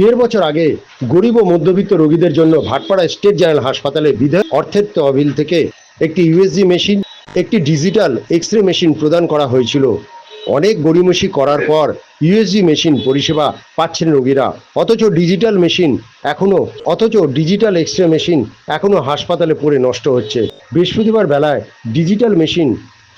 দেড় বছর আগে গরিব ও মধ্যবিত্ত রোগীদের জন্য ভাটপাড়া স্টেট জেনারেল হাসপাতালে বিধায়ক অর্থের তহবিল থেকে একটি ইউএসজি মেশিন, একটি ডিজিটাল এক্স রে মেশিন প্রদান করা হয়েছিল। অনেক গড়িমসি করার পর ইউএসজি মেশিন পরিষেবা পাচ্ছেন রোগীরা। অথচ ডিজিটাল মেশিন এখনও, অথচ ডিজিটাল এক্স রে মেশিন এখনও হাসপাতালে পড়ে নষ্ট হচ্ছে। বৃহস্পতিবার বেলায় ডিজিটাল মেশিন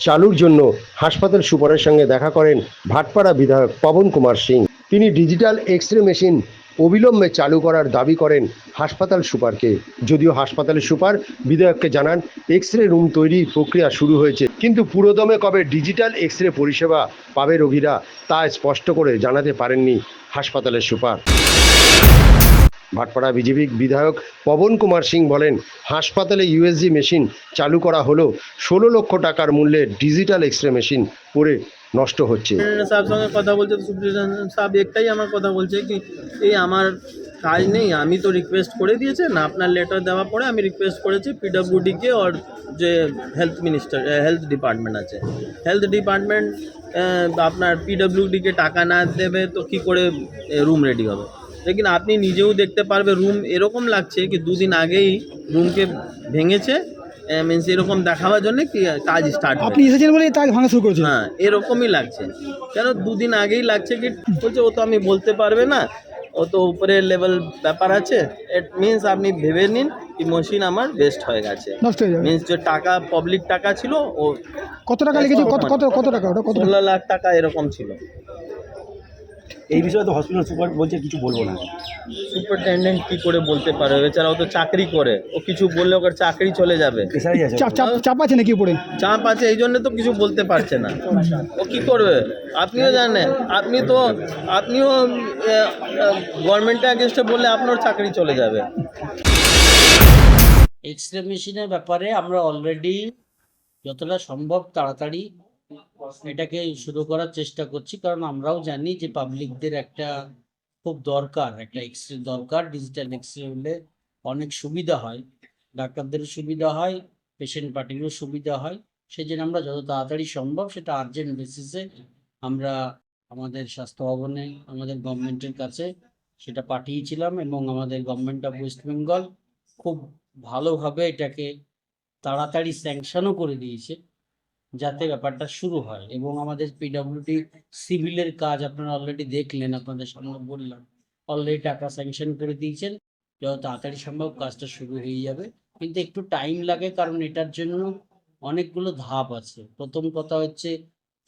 চালুর জন্য হাসপাতাল সুপারের সঙ্গে দেখা করেন ভাটপাড়া বিধায়ক পবন কুমার সিং। তিনি ডিজিটাল এক্স রে মেশিন অবিলম্বে চালু করার দাবি করেন হাসপাতাল সুপারকে। যদিও হাসপাতালের সুপার বিধায়ককে জানান এক্স রে রুম তৈরির প্রক্রিয়া শুরু হয়েছে। কিন্তু পুরোদমে কবে ডিজিটাল এক্স রে পরিষেবা পাবে রোগীরা, তা স্পষ্ট করে জানাতে পারেননি হাসপাতালের সুপার। ভাটপাড়া বিজেপি বিধায়ক পবন কুমার সিং বলেন, হাসপাতালে ইউএসজি মেশিন চালু করা হলো ষোলো লক্ষ টাকার মূল্যের ডিজিটাল এক্স রে মেশিন পরে নষ্ট হচ্ছে। সুপ্রিটেন্ডেন্ট সাহেব সঙ্গে কথা বলছে তো সুপ্রিটেন্ডেন্ট সাহেব একটাই আমার কথা বলছে কি, এই আমার কাজ নেই, আমি তো রিকোয়েস্ট করে দিয়েছেন, আপনার লেটার দেওয়ার পরে আমি রিকোয়েস্ট করেছি পিডব্লিউডিকে ওর যে হেলথ মিনিস্টার হেলথ ডিপার্টমেন্ট আছে। হেলথ ডিপার্টমেন্ট আপনার পিডব্লিউডিকে টাকা না দেবে তো কি করে রুম রেডি হবে? লেকিন আপনি নিজেও দেখতে পারবে রুম এরকম লাগছে কি দুদিন আগেই রুমকে ভেঙেছে মিনস এরকম দেখাবার জন্য কি কাজ স্টার্ট আপনি এসেছেন বলে তাই ভাঙা শুরু করেছে হ্যাঁ এরকমই লাগছে। কেন দুদিন আগেই লাগছে কি বলছে ও তো আমি বলতে পারবে না। ও তো উপরে লেভেল ব্যাপার আছে। ইট মিনস আপনি ভেবে নিন কি মেশিন আমার বেস্ট হয়ে গেছে। মিনস যে টাকা পাবলিক টাকা ছিল ও কত টাকা লেগেছে কত কত কত টাকা ওটা? কত লাখ টাকা এরকম ছিল। এই বিষয়ে তো হসপিটাল সুপার বলছে কিছু বলব না। সুপারটেন্ডেন্ট কি করে বলতে পারে? বেচারা ও তো চাকরি করে। ও কিছু বললে ওকে চাকরি চলে যাবে। চাপ চাপ চাপ আছে নাকি উপরে? চাপ আছে এই জন্য তো কিছু বলতে পারছে না। ও কি করবে? আপনিও জানেন আপনি তো আপনিও গভর্নমেন্টের আগেনস্টে বললে আপনার চাকরি চলে যাবে। এক্স রে মেশিনের ব্যাপারে আমরা অলরেডি যতটা সম্ভব তাড়াতাড়ি এটাকে শুরু করার চেষ্টা করছি, কারণ আমরাও জানি যে পাবলিকদের একটা খুব দরকার, একটা এক্স রে দরকার। ডিজিটাল এক্স রে হলে অনেক সুবিধা হয়, ডাক্তারদেরও সুবিধা হয় পেশেন্ট পার্টিরও সুবিধা হয়। সেই জন্য আমরা যত তাড়াতাড়ি সম্ভব সেটা আর্জেন্ট বেসিসে আমরা আমাদের স্বাস্থ্য ভবনে, আমাদের গভর্নমেন্টের কাছে সেটা পাঠিয়েছিলাম এবং আমাদের গভর্নমেন্ট অফ ওয়েস্ট বেঙ্গল খুব ভালোভাবে এটাকে তাড়াতাড়ি স্যাংশনও করে দিয়েছে। যাতে ব্যাপারটা শুরু হয় এবং আমাদের পিডব্লিউডি সিভিলের কাজ আপনারা অলরেডি দেখলেন আপনাদের সামনে বললাম। অলরেডি টাকা স্যাংশন করে দিয়েছেন যত তাড়াতাড়ি সম্ভব কাজটা শুরু হয়ে যাবে। কিন্তু একটু টাইম লাগে কারণ এটার জন্য অনেকগুলো ধাপ আছে। প্রথম কথা হচ্ছে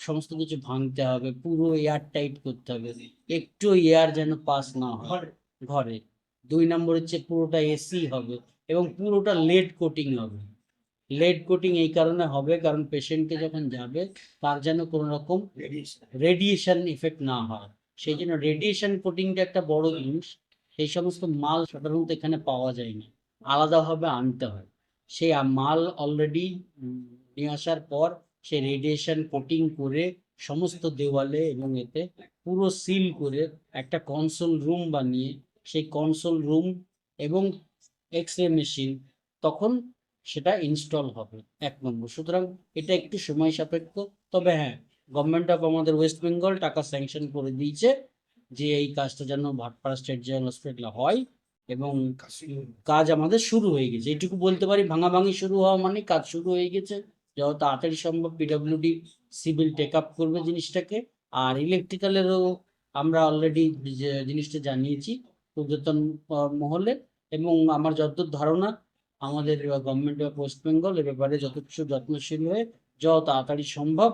সমস্ত কিছু ভাঙতে হবে পুরো এয়ার টাইট করতে হবে। একটু এয়ার যেন পাস না হয়। ঘরে। দুই নম্বর হচ্ছে পুরোটা এসি হবে এবং পুরোটা লেড কোটিং হবে। লেড কোটিং এই কারণে হবে, কারণ পেশেন্টকে যখন যাবে, তার যেন কোনো রকম রেডিয়েশন ইফেক্ট না হয়। সেই জন্য রেডিয়েশন কোটিংটা একটা বড় জিনিস। সেই সমস্ত মাল সাধারণত এখানে পাওয়া যায় না আলাদাভাবে আনতে হয়। সেই মাল অলরেডি নিয়ে আসার পর সেই রেডিয়েশন কোটিং করে সমস্ত দেওয়ালে এবং এতে পুরো সিল করে একটা কনসোল রুম বানিয়ে, সেই কনসোল রুম এবং এক্স রে মেশিন তখন সেটা ইনস্টল হবে এক নম্বর। সুতরাং এটা একটু সময় সাপেক্ষ। তবে হ্যাঁ গভর্নমেন্ট অফ আমাদের ওয়েস্ট বেঙ্গল টাকা স্যাংশন করে দিয়েছে যে এই কাজটা যেন ভাটপাড়া স্টেট জেনারেল হসপিটালে হয় এবং কাজ আমাদের শুরু হয়ে গেছে। এটুকু বলতে পারি ভাঙাভাঙি শুরু হওয়া মানে কাজ শুরু হয়ে গেছে। যত তাড়াতাড়ি সম্ভব পিডব্লিউডি সিভিল টেক আপ করবে জিনিসটাকে। আর ইলেকট্রিক্যালেরও আমরা অলরেডি জিনিসটা জানিয়েছি আহ, মহলে। এবং আমার যতদূর ধারণা আমাদের গভর্নমেন্ট অফ ওয়েস্ট বেঙ্গল এ ব্যাপারে যথেষ্ট যত্নশীল হয়ে যত তাড়াতাড়ি সম্ভব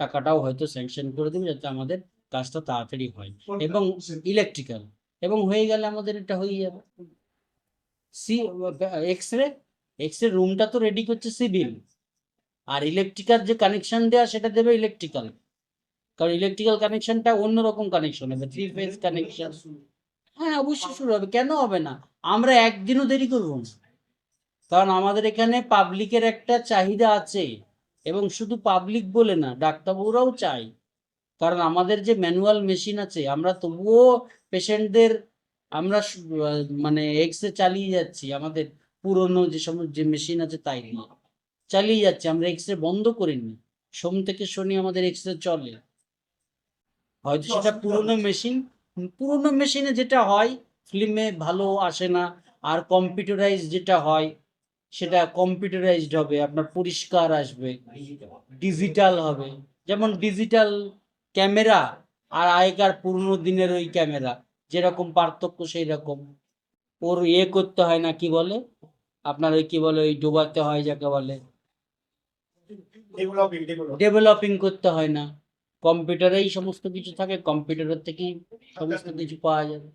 টাকাটাও হয়তো স্যাংশন করে দেবে যাতে আমাদের কাজটা তাড়াতাড়ি হয়। এবং ইলেকট্রিক্যাল এবং হয়ে গেলে আমাদের এটা হয়ে যাবে। C X ray X ray রুমটা তো রেডি করছে সিভিল আর ইলেকট্রিক্যাল যে কানেকশন দেওয়া সেটা দেবে ইলেকট্রিক্যাল কারণ ইলেকট্রিক্যাল কানেকশনটা অন্যরকম কানেকশন হবে থ্রি ফেজ কানেকশন হ্যাঁ অবশ্যই শুরু হবে। কেন হবে না? আমরা একদিনও দেরি করব না। কারণ আমাদের এখানে পাবলিকের একটা চাহিদা আছে এবং শুধু পাবলিক বলে না ডাক্তারবাবুরাও চাই কারণ আমাদের যে ম্যানুয়াল মেশিন আছে আমরা তবুও পেশেন্টদের আমরা মানে এক্স রে চালিয়ে যাচ্ছি আমাদের পুরনো যে সমস্ত যে মেশিন আছে তাই নিয়ে চালিয়ে যাচ্ছি আমরা এক্স রে বন্ধ করিনি। সোম থেকে শনি আমাদের এক্স রে চলে। হয়তো সেটা পুরনো মেশিন পুরনো মেশিনে যেটা হয় ফিল্মে ভালো আসে না আর কম্পিউটারাইজ যেটা হয় সেটা কম্পিউটারাইজড হবে আপনার পরিষ্কার আসবে ডিজিটাল হবে। যেমন ডিজিটাল ক্যামেরা আর আগেকার পুরনো দিনের ওই ক্যামেরা যেরকম পার্থক্য সেই রকম ওর ইয়ে করতে হয় না কি বলে? আপনার ওই কি বলে ওই ডোবাতে হয় যাকে বলে। ডেভেলপিং করতে হয় না। কম্পিউটারেই সমস্ত কিছু থাকে কম্পিউটারের থেকেই সমস্ত কিছু পাওয়া যাবে।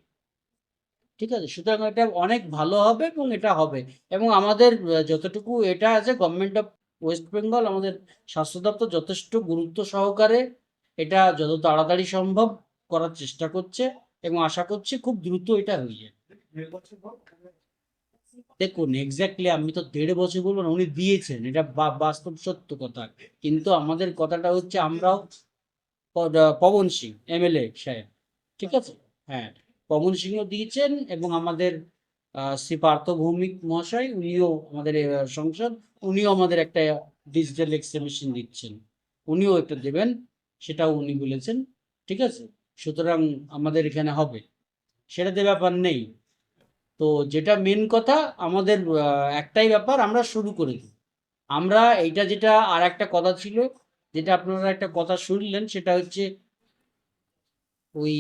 ঠিক আছে? সুতরাং এটা অনেক ভালো হবে এবং এটা হবে। এবং আমাদের যতটুকু এটা আছে গভর্নমেন্ট অফ ওয়েস্ট বেঙ্গল আমাদের স্বাস্থ্য দপ্তর যথেষ্ট গুরুত্ব সহকারে এটা যত তাড়াতাড়ি সম্ভব করার চেষ্টা করছে এবং আশা করছি খুব দ্রুত এটা হয়ে যাবে। দেখুন এক্স্যাক্টলি আমি তো দেড় বছর বলব না, উনি দিয়েছেন। এটা বাস্তব সত্য কথা। কিন্তু আমাদের কথাটা হচ্ছে আমরাও পবন সিং এমএলএ সাহেব। ঠিক আছে? হ্যাঁ। পবন সিংও দিয়েছেন এবং আমাদের শ্রী পার্থ ভৌমিক মহাশয়, উনিও আমাদের সংসদ, উনিও আমাদের একটা ডিজিটাল এক্সরে মেশিন দিচ্ছেন। উনিও একটা দেবেন, সেটাও উনি বলেছেন, ঠিক আছে? সুতরাং আমাদের এখানে হবে। সেটাতে ব্যাপার নেই। তো যেটা মেন কথা, আমাদের একটাই ব্যাপার, আমরা শুরু করে দিই। আমরা এইটা যেটা আর একটা কথা ছিল, যেটা আপনারা একটা কথা শুনলেন, সেটা হচ্ছে ওই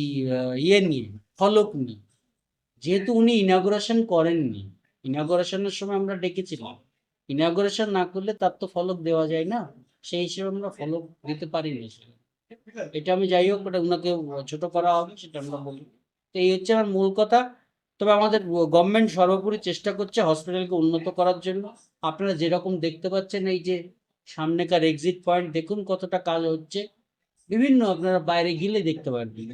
ইয়ে নিয়ে। ফলক নিয়ে যেহেতু উনি ইনাগুরেশন করেননি ইনাগুরেশনের সময় আমরা ডেকেছিলাম। ইনাগুরেশন না করলে তার তো ফলক দেওয়া যায় না। সেই হিসেবে আমরা ফলক দিতে পারিনি। এটা আমি যাই হোক ওটা ওনাকে ছোট করা হবে সেটা আমরা বলি। তো এই হচ্ছে আমার মূল কথা। তবে আমাদের গভর্নমেন্ট সর্বোপরি চেষ্টা করছে হসপিটালকে উন্নত করার জন্য। আপনারা যেরকম দেখতে পাচ্ছেন এই যে সামনেকার এক্সিট পয়েন্ট দেখুন কতটা কাজ হচ্ছে। বিভিন্ন আপনারা বাইরে গেলে দেখতে পারবেন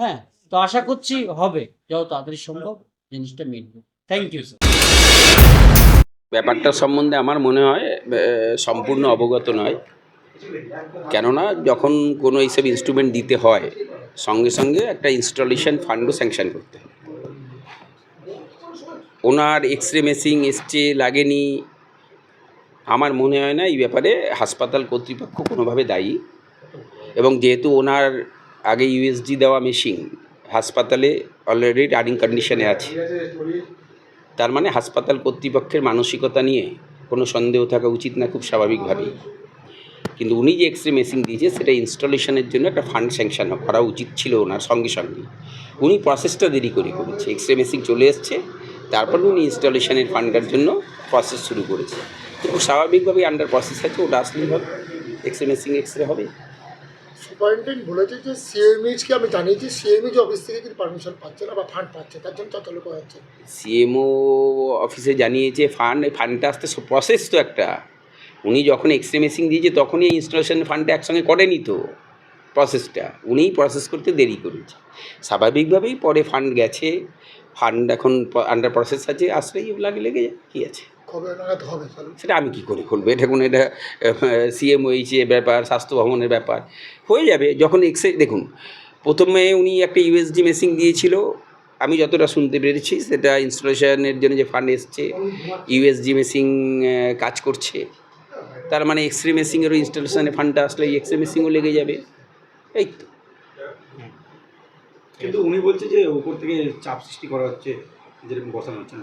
হ্যাঁ তো আশা করছি হবে, যত তাড়াতাড়ি সম্ভব জিনিসটা মিটবে থ্যাংক ইউ স্যার ব্যাপারটা সম্বন্ধে আমার মনে হয় সম্পূর্ণ অবগত নয়। কেননা, যখন কোনো এইসব ইনস্ট্রুমেন্ট দিতে হয়, সঙ্গে সঙ্গে একটা ইনস্টলেশন ফান্ডও স্যাংশন করতে হয়। ওনার এক্স রে মেশিন এসছে লাগেনি। আমার মনে হয় না এই ব্যাপারে হাসপাতাল কর্তৃপক্ষ কোনোভাবে দায়ী। এবং যেহেতু ওনার আগে ইউএসডি দেওয়া মেশিন হাসপাতালে অলরেডি রানিং কন্ডিশনে আছে। তার মানে হাসপাতাল কর্তৃপক্ষের মানসিকতা নিয়ে কোনো সন্দেহ থাকা উচিত না, খুব স্বাভাবিকভাবেই। কিন্তু উনি যে এক্স রে মেশিন দিয়েছে, সেটা ইনস্টলেশনের জন্য একটা ফান্ড স্যাংশন করা উচিত ছিল ওনার সঙ্গে সঙ্গে। উনি প্রসেসটা দেরি করে করেছে। এক্স রে মেশিন চলে এসছে, তারপর উনি ইনস্টলেশনের ফান্ডটার জন্য প্রসেস শুরু করেছে। তো স্বাভাবিকভাবেই আন্ডার প্রসেস আছে, ওটা আসলেই হবে। X ray machine X ray হবে। সুপারিনটেন্ডেন্ট বলেছে যে সিএমএইচকে আমি জানিয়েছি সিএমএইচ অফিস থেকে কিন্তু পারমিশন পাচ্ছে না বা ফান্ড পাচ্ছে, তার জন্য ততলোক হচ্ছে সিএমও অফিসে জানিয়েছে ফান্ড, এই ফান্ডটা আসতে প্রসেস তো একটা। উনি যখন এক্স রে মেশিন দিয়েছে, তখনই এই ইনস্টলেশন ফান্ডটা একসঙ্গে করেনি তো প্রসেসটা উনিই প্রসেস করতে দেরি করেছে। স্বাভাবিকভাবেই পরে ফান্ড গেছে, ফান্ড এখন আন্ডার প্রসেস আছে আসলেই লাগে লেগে যায় কী আছে? কবে নাগাদ হবে? তাহলে সেটা আমি কি করে করব এটা কোনো এটা সিএমওইচের ব্যাপার স্বাস্থ্য ভবনের ব্যাপার। হয়ে যাবে যখন এক্সে দেখুন প্রথমে উনি একটা ইউএসডি মেশিন দিয়েছিল। আমি যতটা শুনতে পেরেছি সেটা ইনস্টলেশনের জন্য যে ফান্ড এসছে ইউএসডি মেশিন কাজ করছে। তার মানে এক্স রে মেশিনেরও ইনস্টলেশনের ফান্ডটা আসলে এই এক্স রে মেশিনও লেগে যাবে। এই তো। কিন্তু উনি বলছে যে উপর থেকে চাপ সৃষ্টি করা হচ্ছে।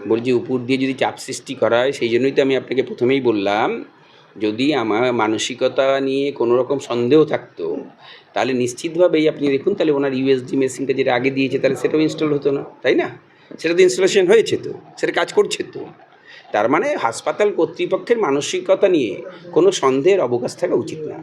বলছি, উপর দিয়ে যদি চাপ সৃষ্টি করা হয়, সেই জন্যই তো আমি আপনাকে প্রথমেই বললাম, যদি আমার মানসিকতা নিয়ে কোনো রকম সন্দেহ থাকতো, তাহলে নিশ্চিতভাবেই আপনি দেখুন, তাহলে ওনার ইউএসডি মেশিনটা যেটা আগে দিয়েছে, তাহলে সেটাও ইনস্টল হতো না, তাই না? সেটা তো ইনস্টলেশন হয়েছে তো, সেটা কাজ করছে তো। তার মানে হাসপাতাল কর্তৃপক্ষের মানসিকতা নিয়ে কোনো সন্দেহের অবকাশ থাকা উচিত না।